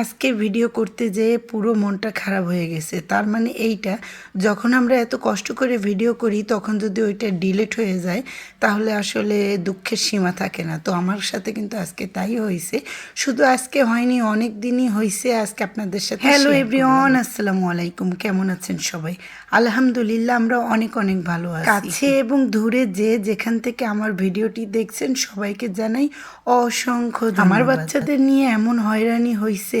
আজকে ভিডিও করতে যেয়ে পুরো মনটা খারাপ হয়ে গেছে। তার মানে এইটা যখন আমরা এত কষ্ট করে ভিডিও করি তখন যদি ওইটা ডিলেট হয়ে যায় তাহলে আসলে দুঃখের সীমা থাকে না। তো আমার সাথে কিন্তু আজকে তাই হয়েছে। শুধু আজকে হয়নি অনেক দিনই হয়েছে আজকে আপনাদের সাথে হ্যালো এভরিওয়ান আসসালামু আলাইকুম। কেমন আছেন সবাই? আলহামদুলিল্লাহ আমরা অনেক অনেক ভালো আছি। কাছে এবং দূরে যে যেখান থেকে আমার ভিডিওটি দেখছেন সবাইকে জানাই অসংখ্য আমার বাচ্চাদের নিয়ে এমন হয়রানি হয়েছে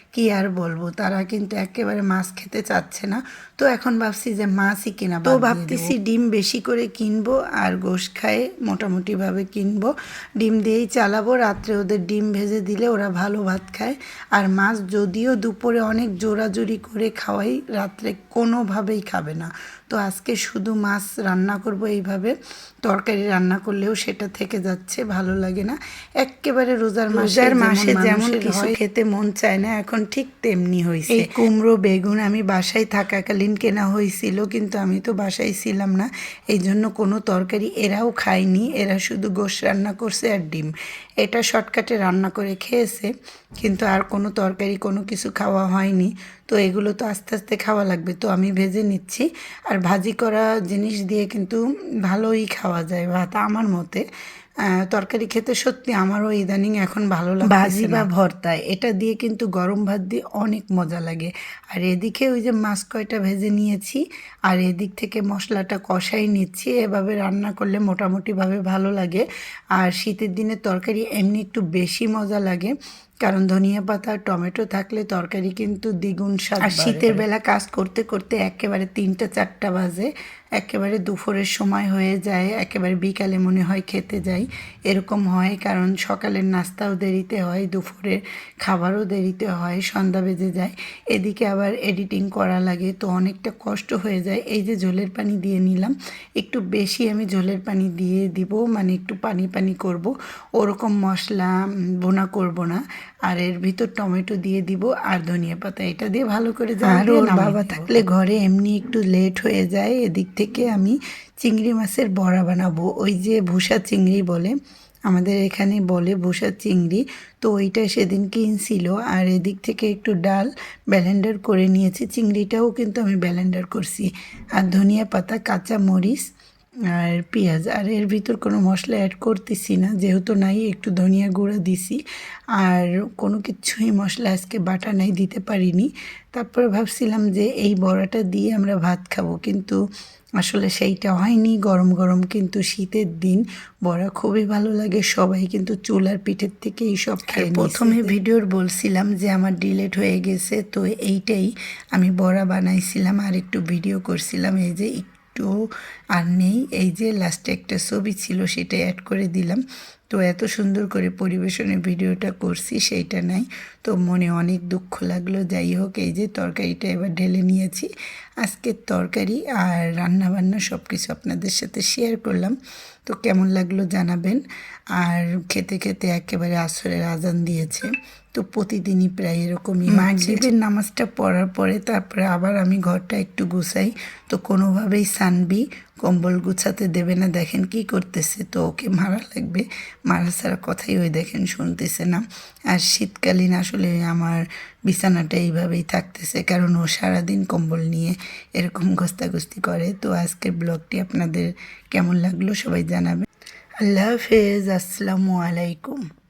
কি আর বলব? তারা কিন্তু একেবারে মাছ খেতে চাচ্ছে না। তো এখন ভাবছি যে মাছই কিনা তো ভাবতেছি ডিম বেশি করে কিনবো আর গোশ খায়ে মোটামুটিভাবে কিনবো। ডিম দিয়েই চালাবো। রাত্রে ওদের ডিম ভেজে দিলে ওরা ভালো ভাত খায়। আর মাছ যদিও দুপুরে অনেক জোরাজুরি করে খাওয়াই রাত্রে কোনোভাবেই খাবে না। তো আজকে শুধু মাছ রান্না করব এইভাবে। তরকারি রান্না করলেও সেটা থেকে যাচ্ছে ভালো লাগে না। একেবারে রোজার মাসে মাসে যেমন কিছু খেতে মন চায় না এখন ঠিক তেমনি হয়েছে এই কুমড়ো বেগুন আমি বাসায় থাকাকালীন কেনা হয়েছিল কিন্তু আমি তো বাসায় ছিলাম না। এই জন্য কোনো তরকারি এরাও খায়নি। এরা শুধু গোশ রান্না করছে আর ডিম। এটা শর্টকাটে রান্না করে খেয়েছে, কিন্তু আর কোনো তরকারি, কোনো কিছু খাওয়া হয়নি। তো এগুলো তো আস্তে আস্তে খাওয়া লাগবে। তো আমি ভেজে নিচ্ছি। আর ভাজি করা জিনিস দিয়ে কিন্তু ভালোই খাওয়া যায়, ভাত আমার মতে। তরকারি খেতে সত্যি আমারও ইদানিং এখন ভালো লাগে ভাজি বা ভর্তা এটা দিয়ে কিন্তু গরম ভাত দিয়ে অনেক মজা লাগে। আর এদিকে ওই যে মাছ কয়টা ভেজে নিয়েছি আর এদিক থেকে মশলাটা কষাই নিচ্ছি এভাবে রান্না করলে মোটামুটিভাবে ভালো লাগে। আর শীতের দিনে তরকারি এমনি একটু বেশি মজা লাগে। কারণ ধনিয়া পাতা টমেটো থাকলে তরকারি কিন্তু দ্বিগুণ স্বাদ আর শীতের বেলা কাজ করতে করতে একেবারে তিনটা চারটা বাজে। একেবারে দুপুরের সময় হয়ে যায় একেবারে বিকালে মনে হয় খেতে যাই। এরকম হয় কারণ সকালের নাস্তাও দেরিতে হয় দুপুরের খাবারও দেরিতে হয় সন্ধ্যা বেজে যায়। এদিকে আবার এডিটিং করা লাগে তো অনেকটা কষ্ট হয়ে যায়। এই যে ঝোলের পানি দিয়ে নিলাম একটু বেশি আমি ঝোলের পানি দিয়ে দিব মানে একটু পানি পানি করব। ওরকম মশলা ভুনা করব না। আর এর ভিতর টমেটো দিয়ে দিব আর ধনিয়া পাতা। এটা দিয়ে ভালো করে আর ওর বাবা থাকলে ঘরে এমনি একটু লেট হয়ে যায় এদিক থেকে আমি চিংড়ি মাছের বড়া বানাবো। ওই যে ভুসা চিংড়ি বলে আমাদের এখানে বলে ভুসা চিংড়ি। তো ওইটা সেদিন কিনছিল আর এদিক থেকে একটু ডাল ব্যালেন্ডার করে নিয়েছি। চিংড়িটাও কিন্তু আমি ব্যালেন্ডার করছি। আর ধনিয়া পাতা কাঁচা মরিচ আর পেঁয়াজ আর এর ভিতর কোনো মশলা অ্যাড করতেছি না। যেহেতু নাই একটু ধনিয়া গুঁড়া দিছি। আর কোনো কিছুই মশলা আজকে বাটা নাই দিতে পারিনি। তারপরে ভাবছিলাম যে এই বড়াটা দিয়ে আমরা ভাত খাব। কিন্তু আসলে সেইটা হয়নি গরম গরম। কিন্তু শীতের দিন বড়া খুবই ভালো লাগে। সবাই কিন্তু চুলার পিঠের থেকে এইসব খেয়ে প্রথমে ভিডিওর বলছিলাম যে আমার ডিলেট হয়ে গেছে। তো এইটাই আমি বড়া বানাইছিলাম আর একটু ভিডিও করছিলাম। এই যে একটু আর নেই। এই যে লাস্টে একটা ছবি ছিল, সেটা অ্যাড করে দিলাম। তো এত সুন্দর করে পরিবেশনের ভিডিওটা করছি, সেইটা নাই। তো মনে অনেক দুঃখ লাগল। যাই হোক, এই যে তরকারিটা এবার ঢেলে নিয়েছি। আজকের তরকারি আর রান্না বান্না সব কিছু আপনাদের সাথে শেয়ার করলাম। তো কেমন লাগল জানাবেন। আর খেতে খেতে একেবারে আসরের আজান দিয়েছে। তো প্রতিদিনই প্রায় এরকমই মাগরিবের নামাজটা পড়ার পরে তারপরে আবার আমি ঘরটা একটু গুছাই। তো কোনোভাবেই সানবি কম্বল গুছাতে দেবে না। দেখেন কি করতেছে তো ওকে মারা লাগবে। মারা ছাড়া কথাই ওই দেখেন শুনতেছে না। আর শীতকালীন আসলে আমার বিছানাটা এইভাবেই থাকতেছে কারণ ও সারাদিন কম্বল নিয়ে এরকম গস্তাগস্তি করে। তো আজকের ব্লগটি আপনাদের কেমন লাগল সবাই জানাবেন। আল্লাহ হাফেজ আসসালামু আলাইকুম।